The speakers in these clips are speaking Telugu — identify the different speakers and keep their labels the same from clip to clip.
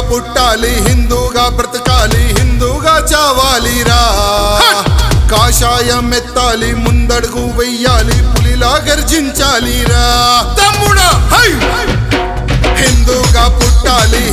Speaker 1: హిందూగా పుట్టాలి హిందూగా బ్రతకాలి హిందూగా చావాలి రా కాషాయం ఎత్తాలి ముందడుగు వెయ్యాలి పులిలా గర్జించాలి రా తమ్ముడా హిందూగా పుట్టాలి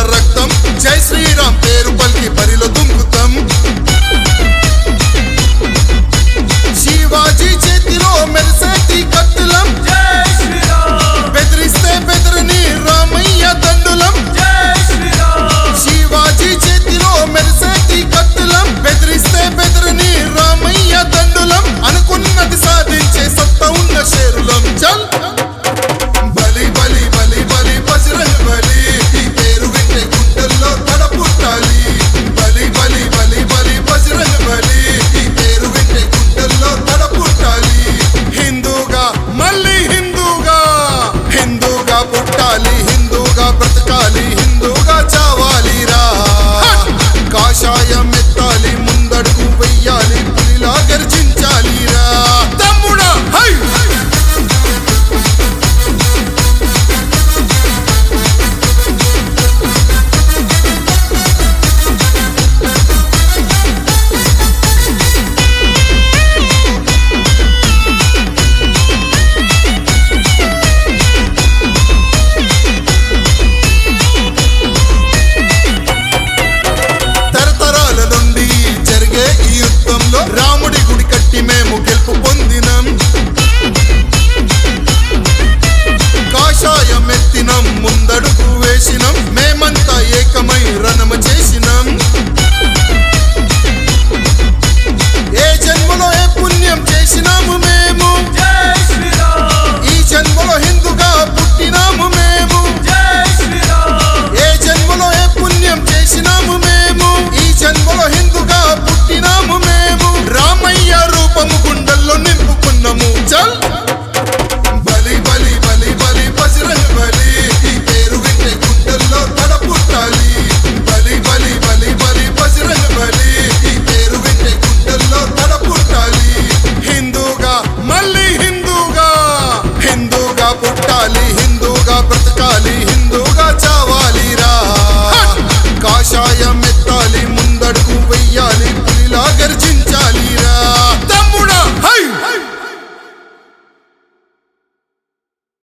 Speaker 1: రక్తం. జై శ్రీ